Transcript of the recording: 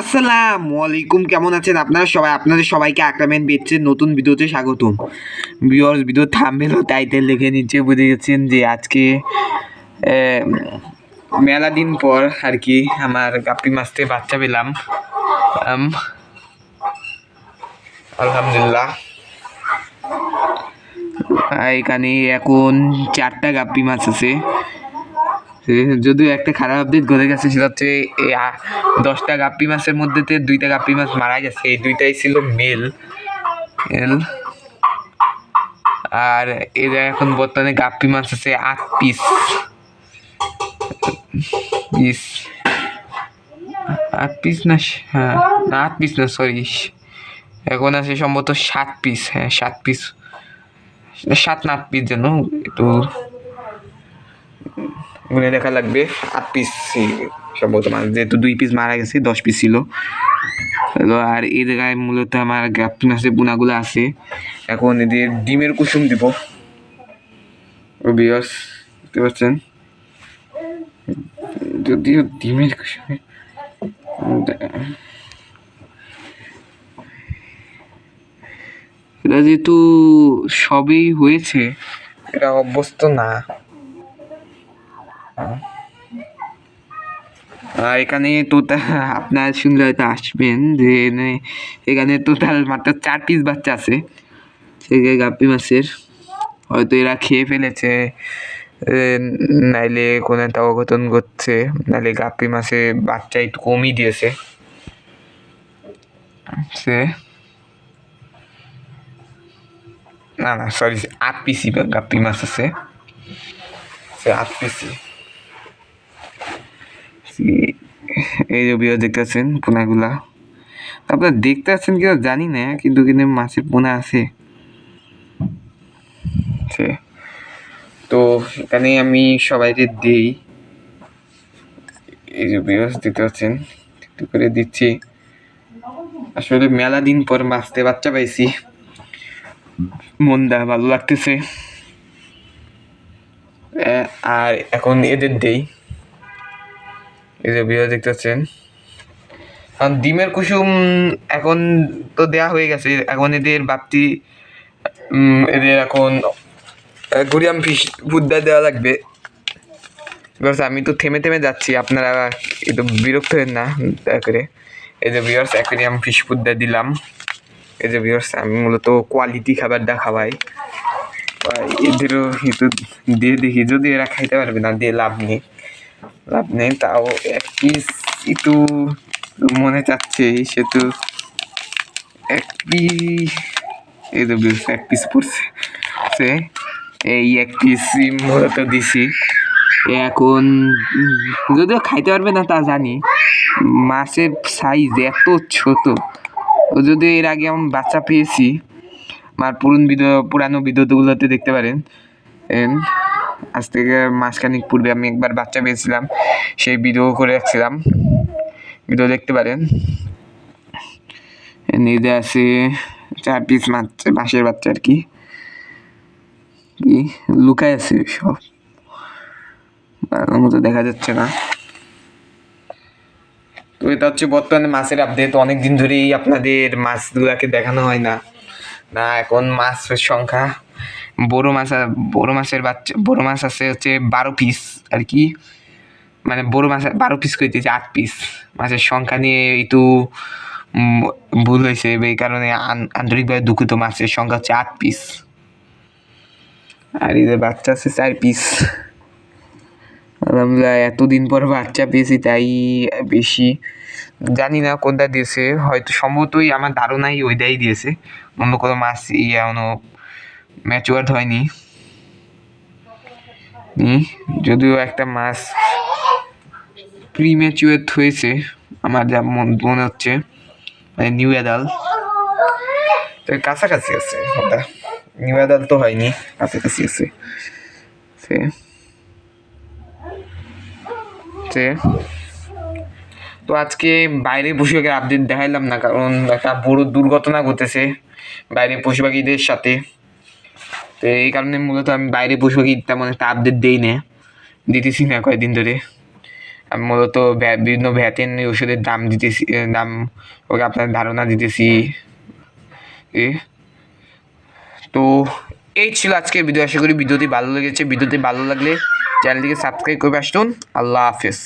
আসসালামু আলাইকুম, কেমন আছেন আপনারা সবাই? আপনাদের সবাইকে আক্রামেন বেচছে নতুন ভিডিওতে স্বাগতম। ভিউয়ার্স, ভিডিও থামবেল টাইটেল লিখে নিচে বুঝে গেছেন যে আজকে মেলা দিন পর আর কি আমার গাপ্পি মাছতে বাচ্চা পেলাম। আলহামদুলিল্লাহ। এখানে এখন চারটা গাপ্পি মাছ আছে। যদিও একটা খারাপ আপডেট ঘটে গেছে, সেটা হচ্ছে দশটা গাপ্পি মাছের মধ্যে দুইটা গাপ্পি মাছ মারা গেছে। এই দুইটাই ছিল মেল। মেল আর এরা এখন বর্তমানে গাপ্পি মাছ আছে আট পিস। পিস। আট পিস না হ্যাঁ আট পিস না সরি এখন আছে সম্ভবত সাত পিস হ্যাঁ সাত পিস। সাত না, আট পিস যেন একটু গুনে দেখা লাগবে। আট পিস সম্ভবত মাছ যেহেতু দুই পিস মারা গেছে, দশ পিস ছিল। আর এই গায়ে মূলত আমার গাপ্পি আছে বুনাগুলো আছে। এখন এদের ডিমের কুসুম দিব। বিয়স দেখতে যদিও ডিমের কুসুমে এটা যেহেতু সবই হয়েছে, এটা অভ্যস্ত না। এখানে টোটাল আপনার শুনলে হয়তো আসবেন যে এখানে টোটাল মাত্র চার পিস বাচ্চা আছে। সেই গাপ্পি মাছের হয়তো এরা খেয়ে ফেলেছে নাইলে কোনো একটা অঘটন ঘটছে, নাইলে গাপ্পি মাছে বাচ্চা একটু কমই দিয়েছে। সে, না না সরি আট পিসি গাপ্পি মাছ আছে। সে আট পিসি এই- যে বিয়ে দেখতেছেন পোনাগুলা। আপনারা দেখতে পাচ্ছেন কিনা জানি না, কিন্তু কিন্তু মাছের পোনা আছে। তো এখানে আমি সবাইকে দেই। এই যে বিয়স দেখতে পাচ্ছেন, একটু করে দিচ্ছি। আসলে মেলা দিন পর মাছতে বাচ্চা পাইছি। মনটা ভালো লাগতেছে। আর এখন এদের দেই। এই যে বিয়ে দেখতে পাচ্ছেন। কারণ ডিমের কুসুম এখন তো দেয়া হয়ে গেছে। এখন এদের বাপটি এদের এখন গুরিয়াম ফিস বুদ্ধা দেওয়া লাগবে। আমি তো থেমে থেমে যাচ্ছি, আপনারা একটু বিরক্ত হেন না, দয়া করে। এই যে বিয়ার্স অ্যাকোরিয়াম ফিশ বুদ্ধা দিলাম। এই যে বিয়ার্স আমি মূলত কোয়ালিটি খাবারটা খাওয়াই। এদেরও দিয়ে দেখি, যদি এরা খাইতে পারবে না, দিয়ে লাভ নেই। লাভ নেই, তাও এক পিস একটু মনে চাচ্ছে সেতু। এক পিস এই তো এক পিস পড়ছে। সে, এই এক পিস মূলত দিছি। এখন যদিও খাইতে পারবে না তা জানি। মাছের সাইজ এত ছোট। ও যদি এর আগে আমি বাচ্চা পেয়েছি, আমার পুরন ভিডিও পুরানো ভিডিওগুলোতে দেখতে পারেন। আজ থেকে মাসখানিক পূর্বে আমি একবার বাচ্চা পেয়েছিলাম, সেই ভিডিও করে রাখছিলাম। ভিডিও দেখতে পারেন। নিজে আছে চার পিস মাছ বাঁশের বাচ্চা আর কি। লুকায় আছে সব। মতো দেখা যাচ্ছে না। তো এটা হচ্ছে বর্তমানে মাছের আপডেট অনেক দিন ধরেই আপনাদের মাছগুলাকে দেখানো হয় না। না, এখন মাছের সংখ্যা বড় মাছ বড় মাছের বাচ্চা, বড়ো মাছ আছে হচ্ছে বারো পিস আর কি। মানে বড়ো মাছ, বারো পিস করে দিয়েছে, আট পিস মাছের সংখ্যা নিয়ে একটু ভুল হয়েছে এই কারণে আন- আন্তরিকভাবে দুঃখিত, মাছের সংখ্যা হচ্ছে আট পিস আর এদের বাচ্চা আছে চার পিস আলহামদুলিল্লাহ, এতদিন পর বাচ্চা পেয়েছি, তাই বেশি জানি না কোনটা দিয়েছে। হয়তো সম্ভবতই আমার ধারণাই ওইটাই দিয়েছে। অন্য কোনো মাছ ইয়ে এখনও ম্যাচুয়ার্ড হয়নি। যদিও একটা মাছ প্রি ম্যাচুয়ার্ড হয়েছে, আমার যা মন- হচ্ছে মানে নিউ অ্যাডাল তো কাছাকাছি আছে নিউ অ্যাডাল তো হয়নি, কাছাকাছি আছে। সে সে। তো আজকে বাইরে পশু পাখির আপডেট দেখাইলাম না, কারণ একটা বড় দুর্ঘটনা ঘটেছে বাইরে পশু পাখিদের সাথে। তো এই কারণে মূলত আমি বাইরে পশু পাখি তেমন একটা আপডেট দিই না। দিতেছি না কয়েকদিন ধরে। আমি মূলত বিভিন্ন ভ্যাটেরিনারি ওষুধের দাম দিতেছি দাম ওকে আপনার ধারণা দিতেছি। তো এই ছিল আজকের ভিডিও আশা করি ভিডিওটি ভালো লেগেছে। ভিডিওটি ভালো লাগলে চ্যানেলটিকে সাবস্ক্রাইব করে আসুন। আল্লাহ হাফেজ।